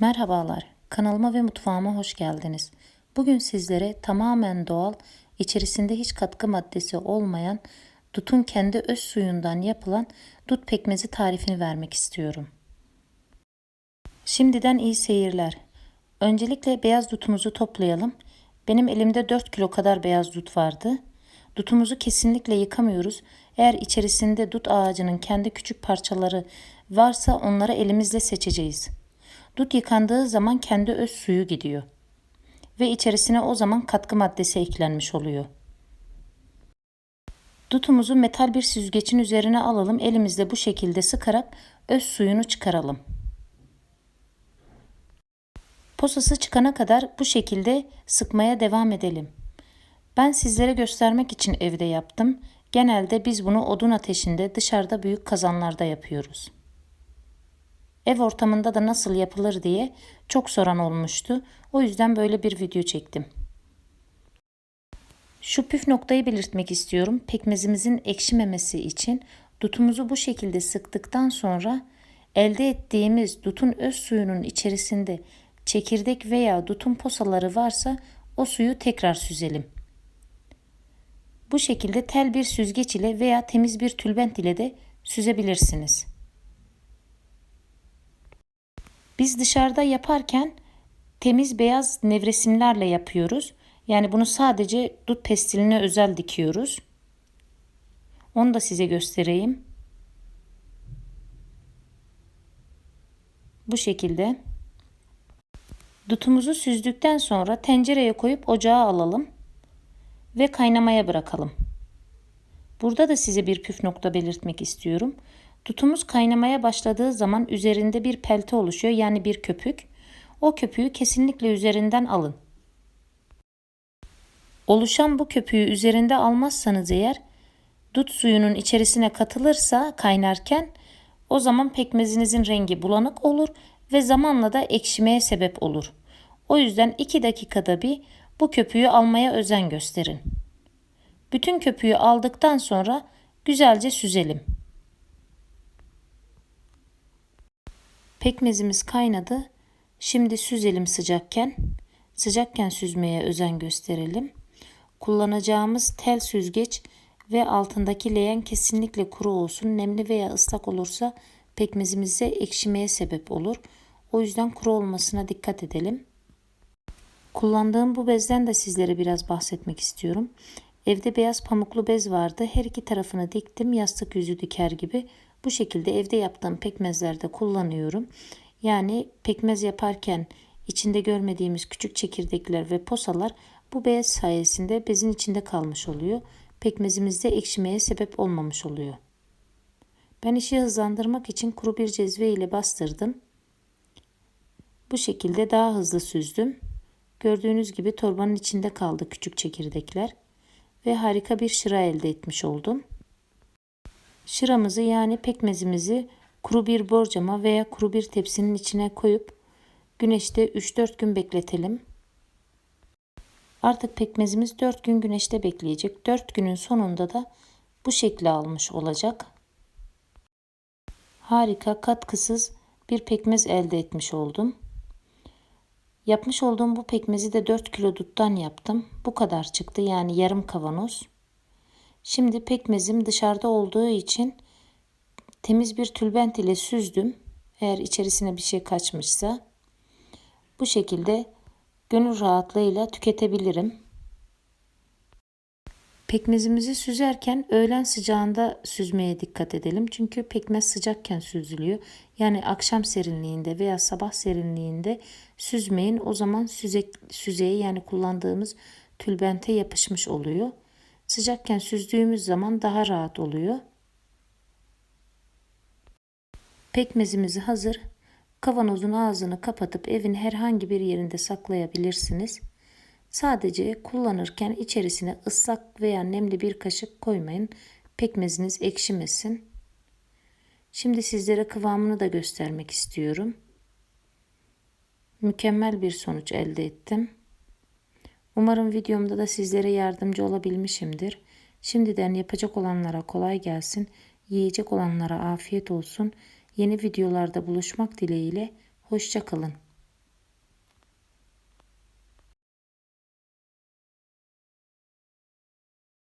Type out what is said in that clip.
Merhabalar, kanalıma ve mutfağıma hoş geldiniz. Bugün sizlere tamamen doğal, içerisinde hiç katkı maddesi olmayan, dutun kendi öz suyundan yapılan dut pekmezi tarifini vermek istiyorum. Şimdiden iyi seyirler. Öncelikle beyaz dutumuzu toplayalım. Benim elimde 4 kilo kadar beyaz dut vardı. Dutumuzu kesinlikle yıkamıyoruz. Eğer içerisinde dut ağacının kendi küçük parçaları varsa onları elimizle seçeceğiz. Dut yıkandığı zaman kendi öz suyu gidiyor. Ve içerisine o zaman katkı maddesi eklenmiş oluyor. Dutumuzu metal bir süzgecin üzerine alalım. Elimizle bu şekilde sıkarak öz suyunu çıkaralım. Posası çıkana kadar bu şekilde sıkmaya devam edelim. Ben sizlere göstermek için evde yaptım. Genelde biz bunu odun ateşinde dışarıda büyük kazanlarda yapıyoruz. Ev ortamında da nasıl yapılır diye çok soran olmuştu. O yüzden böyle bir video çektim. Şu püf noktayı belirtmek istiyorum. Pekmezimizin ekşimemesi için dutumuzu bu şekilde sıktıktan sonra elde ettiğimiz dutun öz suyunun içerisinde çekirdek veya dutun posaları varsa o suyu tekrar süzelim. Bu şekilde tel bir süzgeç ile veya temiz bir tülbent ile de süzebilirsiniz. Biz dışarıda yaparken temiz beyaz nevresimlerle yapıyoruz. Yani bunu sadece dut pestiline özel dikiyoruz. Onu da size göstereyim. Bu şekilde. Dutumuzu süzdükten sonra tencereye koyup ocağa alalım ve kaynamaya bırakalım. Burada da size bir püf nokta belirtmek istiyorum. Dutumuz kaynamaya başladığı zaman üzerinde bir pelte oluşuyor yani bir köpük. O köpüğü kesinlikle üzerinden alın. Oluşan bu köpüğü üzerinde almazsanız eğer dut suyunun içerisine katılırsa kaynarken o zaman pekmezinizin rengi bulanık olur ve zamanla da ekşimeye sebep olur. O yüzden 2 dakikada bir bu köpüğü almaya özen gösterin. Bütün köpüğü aldıktan sonra güzelce süzelim. Pekmezimiz kaynadı. Şimdi süzelim sıcakken. Sıcakken süzmeye özen gösterelim. Kullanacağımız tel süzgeç ve altındaki leğen kesinlikle kuru olsun. Nemli veya ıslak olursa pekmezimize ekşimeye sebep olur. O yüzden kuru olmasına dikkat edelim. Kullandığım bu bezden de sizlere biraz bahsetmek istiyorum. Evde beyaz pamuklu bez vardı. Her iki tarafını diktim. Yastık yüzü diker gibi. Bu şekilde evde yaptığım pekmezlerde kullanıyorum. Yani pekmez yaparken içinde görmediğimiz küçük çekirdekler ve posalar bu beyaz sayesinde bezin içinde kalmış oluyor. Pekmezimizde ekşimeye sebep olmamış oluyor. Ben işi hızlandırmak için kuru bir cezve ile bastırdım. Bu şekilde daha hızlı süzdüm. Gördüğünüz gibi torbanın içinde kaldı küçük çekirdekler ve harika bir şıra elde etmiş oldum. Şıramızı yani pekmezimizi kuru bir borcama veya kuru bir tepsinin içine koyup güneşte 3-4 gün bekletelim. Artık pekmezimiz 4 gün güneşte bekleyecek. 4 günün sonunda da bu şekli almış olacak. Harika katkısız bir pekmez elde etmiş oldum. Yapmış olduğum bu pekmezi de 4 kilo duttan yaptım. Bu kadar çıktı yani yarım kavanoz. Şimdi pekmezim dışarıda olduğu için temiz bir tülbent ile süzdüm. Eğer içerisine bir şey kaçmışsa bu şekilde gönül rahatlığıyla tüketebilirim. Pekmezimizi süzerken öğlen sıcağında süzmeye dikkat edelim. Çünkü pekmez sıcakken süzülüyor. Yani akşam serinliğinde veya sabah serinliğinde süzmeyin. O zaman süze, süzeye yani kullandığımız tülbente yapışmış oluyor. Sıcakken süzdüğümüz zaman daha rahat oluyor. Pekmezimiz hazır. Kavanozun ağzını kapatıp evin herhangi bir yerinde saklayabilirsiniz. Sadece kullanırken içerisine ıslak veya nemli bir kaşık koymayın. Pekmeziniz ekşimesin. Şimdi sizlere kıvamını da göstermek istiyorum. Mükemmel bir sonuç elde ettim. Umarım videomda da sizlere yardımcı olabilmişimdir. Şimdiden yapacak olanlara kolay gelsin, yiyecek olanlara afiyet olsun. Yeni videolarda buluşmak dileğiyle, hoşçakalın.